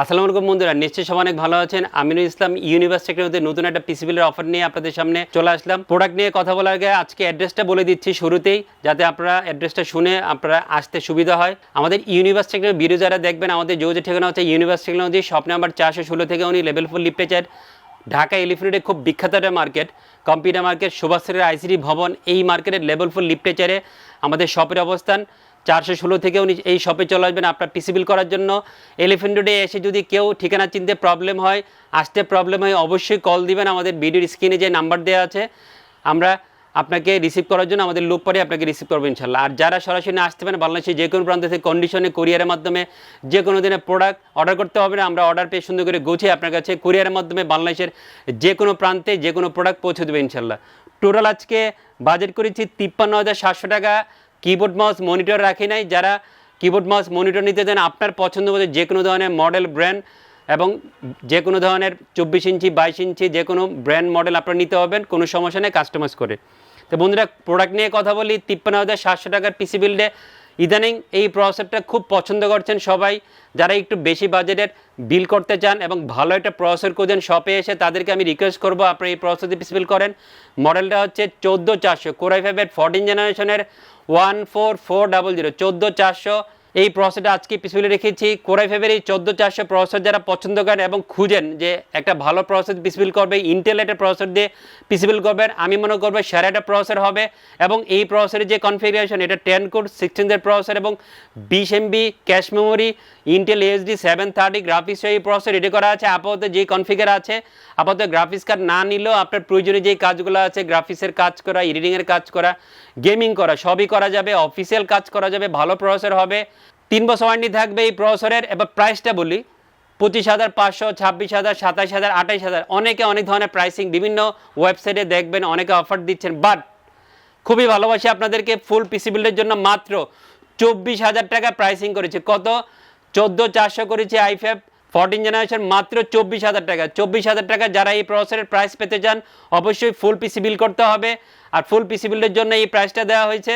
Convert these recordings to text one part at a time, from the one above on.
আসসালামু আলাইকুম বন্ধুরা, নিশ্চয়ই সবাই অনেক ভালো আছেন। আমিনুল ইসলাম ইউনিভার্সিটির মধ্যে নতুন একটা পিসিবিলের অফার নিয়ে আপনাদের সামনে চলে আসলাম। প্রোডাক্ট নিয়ে কথা বলার আগে আজকে অ্যাড্রেসটা বলে দিচ্ছি শুরুতেই, যাতে আপনারা অ্যাড্রেসটা শুনে আপনারা আসতে সুবিধা হয়। আমাদের ইউনিভার্সিটির ভিডিও যারা দেখবেন, আমাদের যে ঠিকানা হচ্ছে ইউনিভার্সিটি টেকনোলজি শপ নাম্বার চারশো ষোলো থেকে উনি লেভেল ফোর লিফটেচার ঢাকা এলিফেন্টে খুব বিখ্যাত একটা মার্কেট কম্পিউটার মার্কেট সুভাষের আইসিডি ভবন, এই মার্কেটের লেভেল ফোর লিফটেচারে আমাদের শপের অবস্থান চারশো ষোলো থেকে উনি এই শপে চলে আসবেন আপনার পিসিবিল করার জন্য। এলিফেন্ট রোডে এসে যদি কেউ ঠিকানা চিনতে প্রবলেম হয়, আসতে প্রবলেম হয়, অবশ্যই কল দিবেন আমাদের ভিডিওর স্ক্রিনে যে নাম্বার দেওয়া আছে। আমরা আপনাকে রিসিভ করার জন্য আমাদের লোক পরে আপনাকে রিসিভ করব ইনশাল্লাহ। আর যারা সরাসরি আসতে পারেন, বাংলাদেশের যে কোনো প্রান্ত থেকে কন্ডিশনে কুরিয়ারের মাধ্যমে যে কোনো দিনে প্রোডাক্ট অর্ডার করতে হবে না, আমরা অর্ডার পেয়ে সুন্দর করে গুছিয়ে আপনার কাছে কুরিয়ারের মাধ্যমে বাংলাদেশের যে কোনো প্রান্তে যে কোনো প্রোডাক্ট পৌঁছে দেবে ইনশাল্লাহ। টোটাল আজকে বাজেট করেছি তিপ্পান্ন হাজার সাতশো টাকা। কিবোর্ড মাউস মনিটর রাখি নাই, যারা কিবোর্ড মাউস মনিটর নিতে চান, আপনার পছন্দ মতো যে কোনো ধরনের মডেল ব্র্যান্ড এবং যে কোনো ধরনের চব্বিশ ইঞ্চি, বাইশ ইঞ্চি, যে কোনো ব্র্যান্ড মডেল আপনার নিতে হবেন কোনো সমস্যা নেই কাস্টমাইজ করে। তো বন্ধুরা প্রোডাক্ট নিয়ে কথা বলি, তিপ্পান্ন হাজার সাতশো টাকার পিসি বিল্ডে ইদানিং এই প্রসেসরটা খুব পছন্দ করছেন সবাই। যারা একটু বেশি বাজেটের বিল করতে চান এবং ভালো একটা প্রসেসর খুঁজেন শপে এসে তাদেরকে আমি রিকোয়েস্ট করব, আপনারা এই প্রসেসর পিসি বিল করেন। মডেলটা হচ্ছে চোদ্দ চারশো কোরাই ফাইভের ফোরটিন জেনারেশনের one four four double zero চোদ্দ চারশো এই প্রসেসটা আজকে পিছনে রেখেছি। কোরাই ফাইভের এই চোদ্দ চারশো প্রসেসর যারা পছন্দ করেন এবং খুঁজেন যে একটা ভালো প্রসেস পিসিবিল করবে ইন্টেল একটা প্রসেসর দিয়ে পিসিবিল করবেন আমি মনে করব সেরা একটা প্রসেসর হবে এবং এই প্রসেসরের যে কনফিগারেশন এটা টেন কোড সিক্সটিনদের প্রসেসর এবং বিশ MB cache memory Intel HD seven thirty graphics এই প্রসেসর রেডি করা আছে। আপাতত যে কনফিগার আছে, আপাতত গ্রাফিক্স কার্ড না নিলেও আপনার প্রয়োজনীয় যে কাজগুলো আছে গ্রাফিক্সের কাজ করা এডিটিংয়ের কাজ করা গেমিং করা, সবই করা যাবে অফিসিয়াল কাজ করা যাবে, ভালো প্রসেসর হবে। তিন বছর ওয়ারেন্টি থাকবে এই প্রসেসরের এবার প্রাইসটা বলি, পঁচিশ হাজার, পাঁচশো, ছাব্বিশ হাজার, সাতাশ হাজার, আঠাইশ হাজার, অনেকে অনেক ধরনের প্রাইসিং বিভিন্ন ওয়েবসাইটে দেখবেন, অনেকে অফার দিচ্ছেন বাট খুবই ভালোবাসি আপনাদেরকে ফুল পিসি বিল্ডের জন্য মাত্র চব্বিশ হাজার টাকা প্রাইসিং করেছে। কত? চোদ্দ, চারশো করেছে আইফ্যাপ ফোরটিন জেনারেশন মাত্র চব্বিশ হাজার টাকা। চব্বিশ হাজার টাকা যারা এই প্রসেসরের প্রাইস পেতে চান, অবশ্যই ফুল পিসি বিল করতে হবে। আর ফুল পিসি বিল্ডের জন্য এই প্রাইসটা দেওয়া হয়েছে।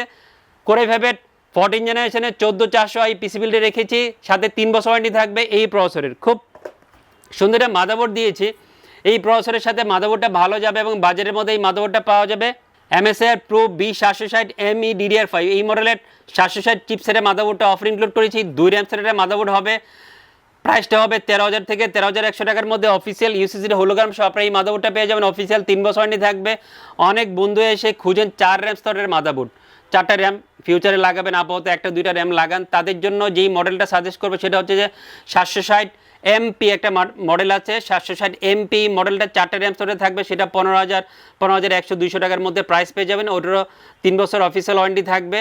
করে ভেবে ফোরটিন জেনারেশনের চোদ্দ চারশো এই পিসি বিল্ডে রেখেছি, সাথে তিন বছর ওয়ারেন্টি থাকবে এই প্রসেসরের। খুব সুন্দর একটা মাদাবোর্ড দিয়েছি। এই প্রসেসরের সাথে মাদাবোর্ডটা ভালো যাবে এবং বাজারের মধ্যে এই মাদাবোর্ডটা পাওয়া যাবে। এমএসআর প্রো বি সাতশো ষাট এম ই ডিডিআর ফাইভ এই মডেলের সাতশো ষাট চিপসেটের মাদাবোর্ডটা অফার ইনক্লুড করেছি। দুই র্যাম সেটের মাদাবোর্ড হবে। প্রাইসটা হবে তেরো হাজার থেকে তেরো হাজার একশো টাকার মধ্যে অফিসিয়াল ইউসিসির হোলোগ্রাম সহ আপনারা এই মাদাবোর্ডটা পেয়ে যাবেন। অফিসিয়াল তিন বছর থাকবে। অনেক বন্ধু এসে খুঁজেন চার র্যাম স্তরের মাদাবোর্ড চারটা র্যাম ফিউচারে লাগাবেন, আপাতত একটা, দুইটা র্যাম লাগান। তাদের জন্য যেই মডেলটা সাজেস্ট করবে সেটা হচ্ছে যে সাতশো ষাট এমপি একটা মডেল আছে। সাতশো ষাট এমপি মডেলটা চারটে র্যাম স্টোরে থাকবে। সেটা পনেরো হাজার পনেরো হাজার একশো দুইশো টাকার মধ্যে প্রাইস পেয়ে যাবেন। ওটারও তিন বছর অফিসিয়াল ওয়ারেন্টি থাকবে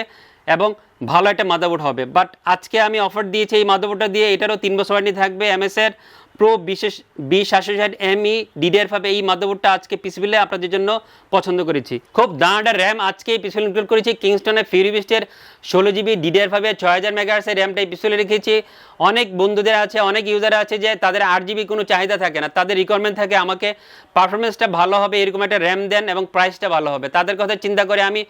এবং ভালো একটা মাদাবোর্ড হবে। বাট আজকে আমি অফার দিয়েছি এই মাদাবোর্ডটা দিয়ে। এটারও তিন বছর ওয়ারেন্টি থাকবে। এমএসের প্রো বিশেষ বি সাতশো ষাট এমই ডিডিআর ফাইভ এই মাদাবোর্ডটা আজকে পিসবিলে আপনাদের জন্য পছন্দ করেছি। খুব দাঁড়াটা র্যাম আজকে এই পিসবিল ইনক্লুড করেছি কিংস্টনের ফিউরিবিস্টের ষোলো জিবি ডিডিআর ফাইভের ছয় হাজার মেগাহার্সের র্যামটা এই পিসবিলে রেখেছি। অনেক বন্ধুদের আছে, অনেক ইউজার আছে যে তাদের আট জিবি কোনো চাহিদা থাকে না, তাদের রিকোয়ারমেন্ট থাকে আমাকে পারফরমেন্সটা ভালো হবে, এরকম একটা র্যাম দেন এবং প্রাইসটা ভালো হবে। তাদের কথা চিন্তা করে আমি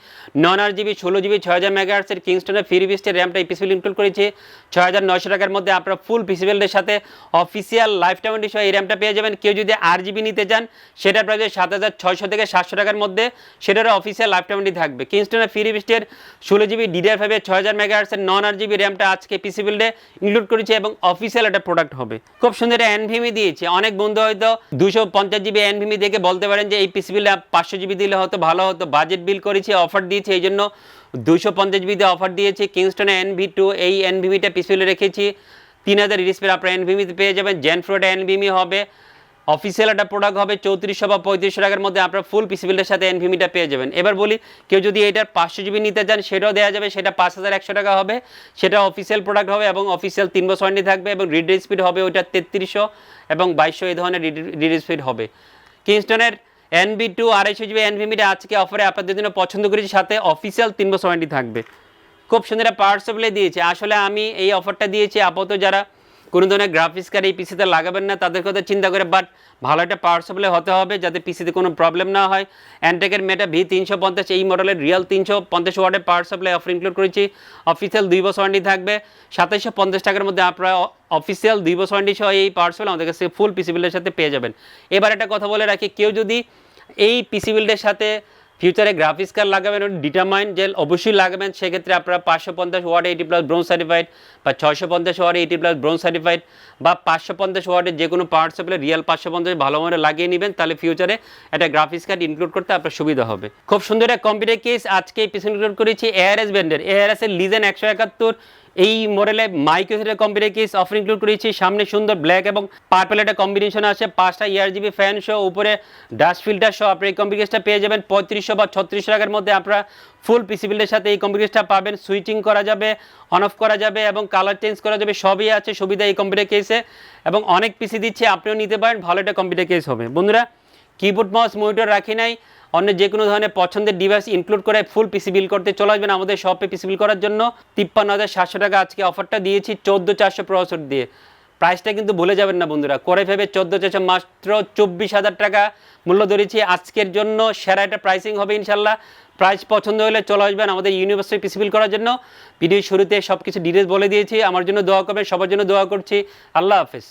নন আট জিবি ষোলো জিবি ছয় হাজার মেগাহার্সের কিংস্টনের ফিউরিবিস্টের র্যামটা এই পিসবিল ইনক্লুড করেছি। ছয় হাজার নয়শো টাকার মধ্যে আপনারা ফুল পিসিবিলের সাথে অফিসিয়াল লাইফ টাইম সহ এই র্যামটা পেয়ে যাবেন। কেউ যদি আট জিবি নিতে চান, সেটার প্রাইস সাত হাজার ছয়শো থেকে সাতশো টাকার মধ্যে। সেটারও অফিসিয়াল লাইফ টাইমটি থাকবে। কিংস্টনের ফ্রি বিস্টের ষোলো জিবি ডিডিআর ফাইভের ছয় হাজার মেগাহার্সের নন আর জিবি র্যামটা আজকে পিসি বিল্ডে ইনক্লুড করেছে এবং অফিসিয়াল একটা প্রোডাক্ট হবে। খুব সুন্দর একটা এনভিমি দিয়েছে। অনেক বন্ধু হয়তো দুশো পঞ্চাশ জিবি এনভিমি দেখে বলতে পারেন যে, এই পিসি বিলে পাঁচশো জিবি দিলে হয়তো ভালো হতো। বাজেট বিল করেছে অফার দিয়েছে, এই জন্য দুশো পঞ্চাশ জিবিতে অফার দিয়েছে। কিংস্টনে এনভি টু এই এনভিমিটা পিসি বিলে রেখেছি। তিন হাজার ডিসপ্লে আপনার এনভিমিতে পেয়ে যাবেন। জেনফ্রোটা এনভিমি হবে। অফিসিয়াল একটা প্রোডাক্ট হবে চৌত্রিশশো বা পঁয়ত্রিশশো টাকার মধ্যে আপনার ফুল পিসি বিলের সাথে এনভিমিটা পেয়ে যাবেন। এবার বলি, কেউ যদি এটার পাঁচশো জিবি নিতে চান, সেটাও দেওয়া যাবে। সেটা পাঁচ হাজার একশো টাকা হবে। সেটা অফিসিয়াল প্রোডাক্ট হবে এবং অফিসিয়াল তিন বছর ওয়ারেন্টি থাকবে এবং রিড স্পিড হবে ওইটা তেত্রিশশো এবং বাইশশো এই ধরনের রিড স্পিড হবে। কিংস্টনের এনবি টু আড়াইশো জিবি এনভিমিটা আজকে অফারে আপনাদের জন্য পছন্দ করেছি, সাথে অফিসিয়াল তিন বছর থাকবে। খুব সুন্দর পাওয়ার সাপ্লাই দিয়েছে। আসলে আমি এই অফারটা দিয়েছি। আপাতত যারা কোনো ধরনের গ্রাফিক্স কার্ড এই পিসিতে লাগাবেন না, তাদের কথা চিন্তা করে বাট ভালো একটা পাওয়ার সাপ্লাই হতে হবে যাতে পিসিতে কোনো প্রবলেম না হয়। অ্যান্টেকের মেটা ভি তিনশো পঞ্চাশ, এই মডেলের রিয়াল তিনশো পঞ্চাশ ওয়ার্ডের পাওয়ার সাপ্লাই অফার ইনক্লুড করেছি। অফিসিয়াল দুই বছর ওয়ারেন্টি থাকবে। সাতাইশশো পঞ্চাশ টাকার মধ্যে আপনারা অফিসিয়াল দুই বছর ওয়ারেন্টি সহ এই পাওয়ার সাপ্লাই আমাদের কাছে ফুল পিসি বিলের সাথে পেয়ে যাবেন। এবার একটা কথা বলে রাখি, কেউ যদি এই পিসি বিল্ডের সাথে ফিউচারে গ্রাফিক্স কার্ড লাগাবেন ডিটারমাইন যে অবশ্যই লাগাবেন। সেক্ষেত্রে আপনারা পাঁচশো পঞ্চাশ watt eighty plus bronze certified বা ছয়শো পঞ্চাশ watt eighty plus bronze certified বা পাঁচশো পঞ্চাশ ওয়ার্ডের যে কোনো পার্ট সাপ্লাই রিয়েল পাঁচশো পঞ্চাশ ভালো মনে লাগিয়ে নেবেন। তাহলে ফিউচারে একটা গ্রাফিক্স কার্ড ইনক্লুড করতে আপনার সুবিধা হবে। খুব সুন্দর একটা কম্পিউটার কেস আজকে পিছনে ইনক্লুড করেছি এআরএস ব্যান্ডের এআরএস এর লিজেন একশো একাত্তর এই মডেলে মাইক্রোসেটের কম্পিউটার কেস অফার ইনক্লুড করেছি। সামনে সুন্দর ব্ল্যাক এবং পার্পল একটা কম্বিনেশন আছে। পাঁচটা ইয়ার জিবি ফ্যান সহ উপরে ডাস্ট ফিল্টার সহ আপনি এই কম্পিউটার পেয়ে যাবেন পঁয়ত্রিশশো বা ছত্রিশশো টাকার মধ্যে। আপনারা ফুল পিসি বিল্ডের সাথে এই কম্পিউটার পাবেন। সুইচিং করা যাবে অন অফ করা যাবে এবং কালার চেঞ্জ করা যাবে। সবই আছে সুবিধা এই কম্পিউটার কেসে এবং অনেক পিসি দিচ্ছে, আপনিও নিতে পারেন। ভালো একটা কম্পিউটার কেস হবে। বন্ধুরা কিবোর্ড মাউস মনিটর রাখি নাই। অন্য যে কোনো ধরনের পছন্দের ডিভাইস ইনক্লুড করে ফুল পিসি বিল করতে চলে আসবেন আমাদের শপে পিসি বিল করার জন্য। তিপ্পান্ন হাজার সাতশো টাকা আজকে অফারটা দিয়েছি চোদ্দ চারশো প্রসেসর দিয়ে। প্রাইসটা কিন্তু ভুলে যাবেন না বন্ধুরা। করে ভেবে চোদ্দ চারশো মাত্র চব্বিশ হাজার টাকা। মূল্য ধরেছি আজকের জন্য। সেরা একটা প্রাইসিং হবে ইনশাল্লাহ। প্রাইস পছন্দ হলে চলে আসবেন আমাদের ইউনিভার্সিটি পিসি বিল করার জন্য। ভিডিও শুরুতে সব কিছু ডিটেলস বলে দিয়েছি। আমার জন্য দোয়া করবেন, সবার জন্য দোয়া করছি। আল্লাহ হাফেজ।